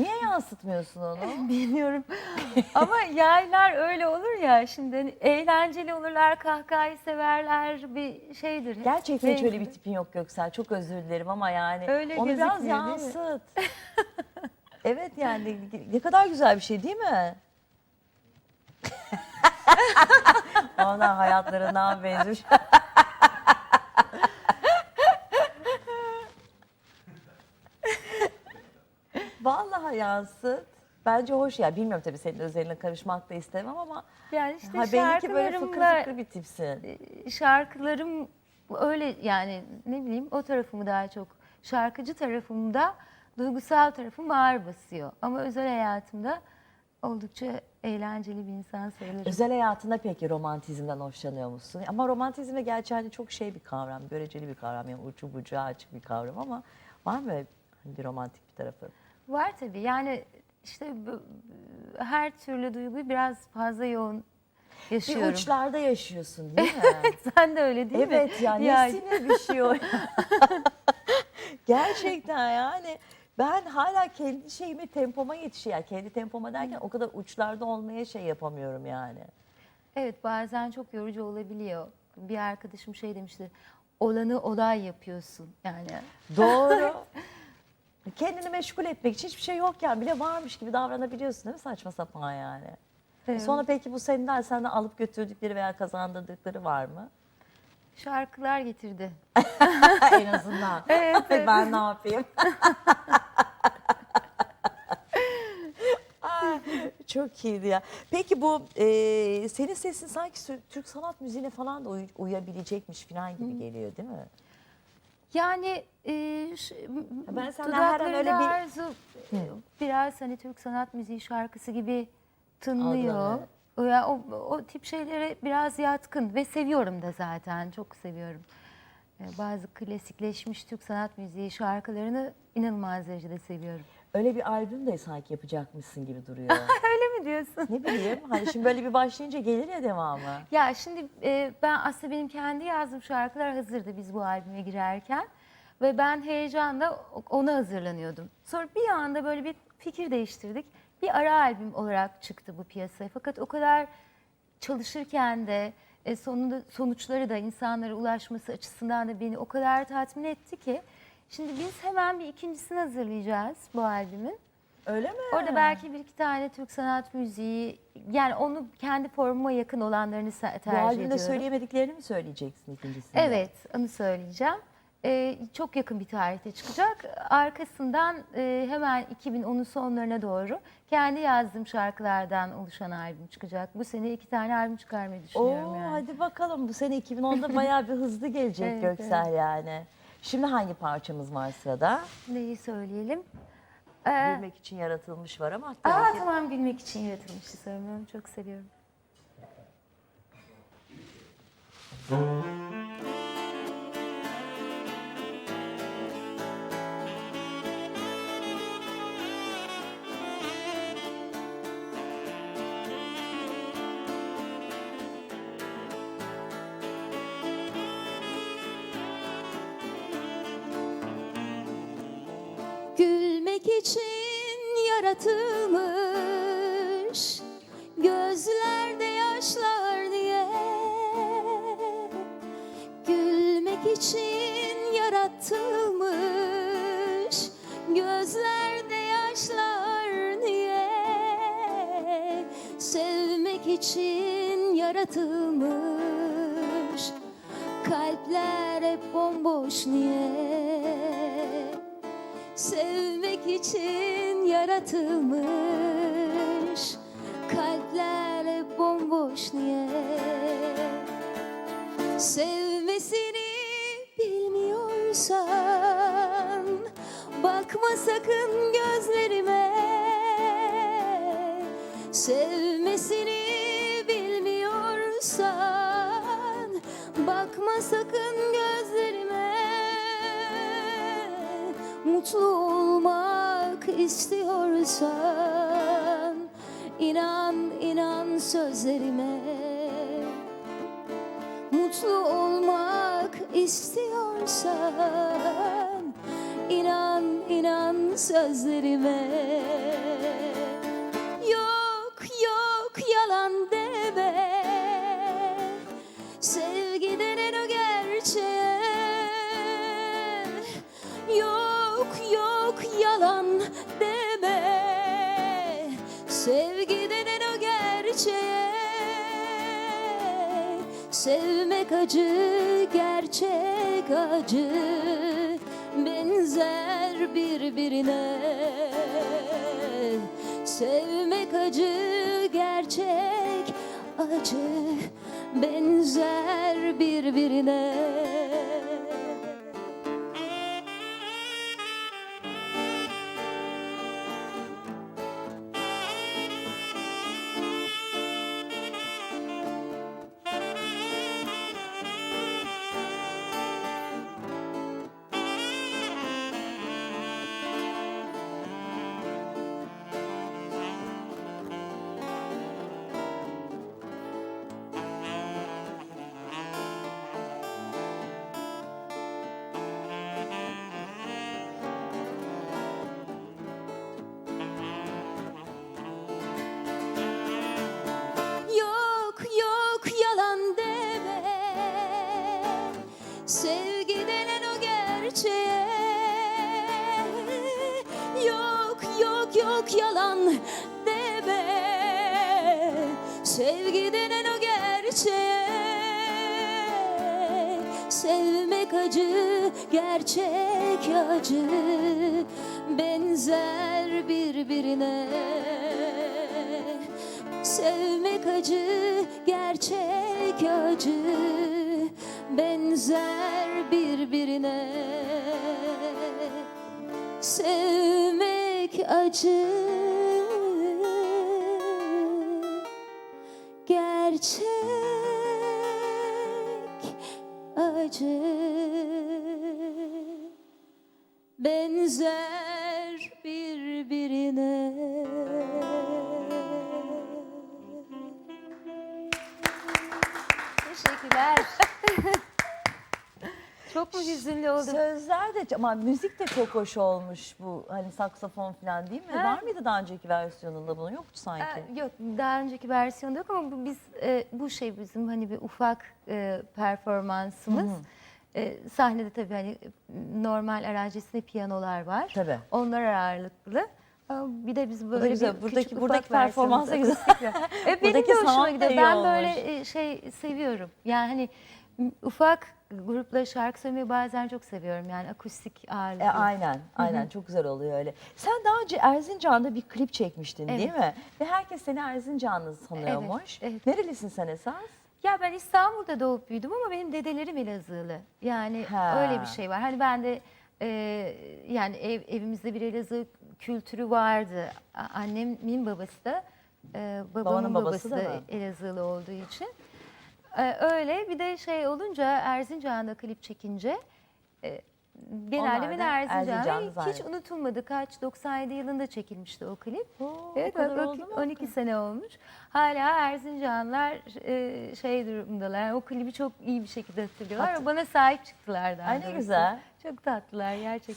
Niye yansıtmıyorsun onu? Bilmiyorum. Ama yaylar öyle olur ya şimdi hani eğlenceli olurlar, kahkahayı severler bir şeydir. Gerçekten hiç öyle bir tipin yok Göksel. Çok özür dilerim ama yani Öyle onu biraz gözükmüyor, değil mi? yansıt. evet yani ne kadar güzel bir şey değil mi? Onlar hayatlarından benziyor. Vallahi yansıt. Bence hoş ya. Bilmiyorum tabii senin özeline karışmak da istemem ama Yani işte ha, belli ki böyle fıkır fıkır bir tipsin. şarkılarım öyle yani ne bileyim o tarafımı daha çok şarkıcı tarafımda duygusal tarafım ağır basıyor. Ama özel hayatımda oldukça eğlenceli bir insan sayılırım. Özel hayatında peki romantizmden hoşlanıyor musun? Ama romantizm de gerçi hani çok şey bir kavram, göreceli bir kavram. Yani ucu bucağı açık bir kavram ama var mı hani bir romantik bir tarafı? Var tabii yani işte her türlü duyguyu biraz fazla yoğun Bir yaşıyorum. uçlarda yaşıyorsun değil mi? Sen de öyle değil mi? evet yani Ya- nesine düşüyor. Gerçekten yani ben hala kendi şeyimi tempoma yetişiyor. Yani kendi tempoma derken o kadar uçlarda olmaya şey yapamıyorum yani. Evet bazen çok yorucu olabiliyor. Bir arkadaşım şey demişti. Olanı olay yapıyorsun yani. Doğru. Kendini meşgul etmek için hiçbir şey yokken bile varmış gibi davranabiliyorsun değil mi saçma sapan yani. Evet. Sonra peki bu senden senden alıp götürdükleri veya kazandırdıkları var mı? Şarkılar getirdi. en azından. Evet, evet. ben ne yapayım? Ay, Çok iyiydi ya. Peki bu e, senin sesin sanki Türk sanat müziğine falan da uy- uyabilecekmiş falan gibi geliyor değil mi? Yani e, ş- ben senden her an öyle dudaklarında bir- arzu e, biraz hani Türk sanat müziği şarkısı gibi tınlıyor. O, ya, o, o tip şeylere biraz yatkın ve seviyorum da zaten çok seviyorum. E, Bazı klasikleşmiş Türk sanat müziği şarkılarını inanılmaz derecede seviyorum. Öyle bir albüm de sanki yapacakmışsın gibi duruyor. Öyle mi diyorsun? ne bileyim hani şimdi böyle bir başlayınca gelir ya devamı. Ya şimdi e, ben aslında benim kendi yazdığım şarkılar hazırdı biz bu albüme girerken. Ve ben heyecanla ona hazırlanıyordum. Sonra bir anda böyle bir fikir değiştirdik. Bir ara albüm olarak çıktı bu piyasaya. Fakat o kadar çalışırken de e, sonunda sonuçları da insanlara ulaşması açısından da beni o kadar tatmin etti ki. Şimdi biz hemen bir ikincisini hazırlayacağız bu albümün. Öyle mi? Orada belki bir iki tane Türk sanat müziği yani onu kendi formuma yakın olanlarını se- bu tercih albümde ediyorum. söyleyemediklerini mi söyleyeceksin ikincisinde? Evet onu söyleyeceğim. Ee, çok yakın bir tarihte çıkacak. Arkasından e, hemen 2010'un sonlarına doğru kendi yazdığım şarkılardan oluşan albüm çıkacak. Bu sene iki tane albüm çıkarmayı Oo, düşünüyorum yani. hadi bakalım bu sene 2010'da bayağı bir hızlı gelecek Evet, Göksel yani. Şimdi hangi parçamız var sırada? Neyi söyleyelim? Ee, Gülmek için yaratılmış var ama tabii aa, ki tamam gülmek için yaratılmışı söylüyorum. Çok seviyorum. İçin yaratılmış Gözlerde yaşlar diye. Gülmek için yaratılmış Gözlerde yaşlar niye Sevmek için yaratılmış Kalpler hep bomboş niye Sevmek için yaratılmış Kalpler bomboş niye? Sevmesini bilmiyorsan Bakma sakın gözlerime. Sevmesini bilmiyorsan Bakma sakın gözlerime mutlu olmak istiyorsan inan inan sözlerime. Mutlu olmak istiyorsan inan inan sözlerime. Yok yok yalan de. yalan deme. Sevgi denen o gerçeğe. Sevmek acı, gerçek acı. Benzer birbirine. Sevmek acı, gerçek acı. Benzer birbirine. Sevmek acı, gerçek acı Benzer birbirine. Sevmek acı, gerçek acı Benzer birbirine. Sevmek acı Gerçek acı Benzer birbirine Teşekkürler. Çok mu hüzünlü oldum? Sözler de ama müzik de çok hoş olmuş bu hani saksafon falan değil mi? Ha. Var mıydı daha önceki versiyonunda bunun yoktu sanki. Aa, Yok daha önceki versiyonda yok ama bu biz e, bu şey bizim hani bir ufak e, performansımız. E, sahnede tabii hani normal aranjesinde piyanolar var. Tabii. Onlar ağırlıklı. Bir de biz böyle güzel. bir Buradaki- küçük buradaki ufak versiyonumuz, performans da güzel. akustikle. E, benim Buradaki de hoşuma da gidiyor. iyi Ben olmuş. böyle e, şey seviyorum. Yani hani m, ufak grupla şarkı söylemeyi bazen çok seviyorum. Yani akustik ağırlıklı. E, aynen, aynen çok güzel oluyor öyle. Sen daha önce Erzincan'da bir klip çekmiştin değil mi? Ve herkes seni Erzincanlı sanıyormuş. evet. Nerelisin sen esas? Ya ben İstanbul'da doğup büyüdüm ama benim dedelerim Elazığlı. Yani Ha. öyle bir şey var. Hani ben de e, yani ev, evimizde bir Elazığ kültürü vardı. A- Annemin babası da e, babamın Babanın babası babası, da mı? Elazığlı olduğu için. E, öyle bir de şey olunca Erzincan'da klip çekince e, genelde Onlar Erzincan'da Erzincanlı hiç unutulmadı. Kaç 97 yılında çekilmişti o klip. Oo, Evet, o kadar bak, oldu mu? 12 sene olmuş. Hala Erzincanlılar e, şey durumdalar. O klibi çok iyi bir şekilde hatırlıyorlar. Hatır- Bana sahip çıktılar daha Ay ne doğrusu. güzel. Çok tatlılar gerçekten.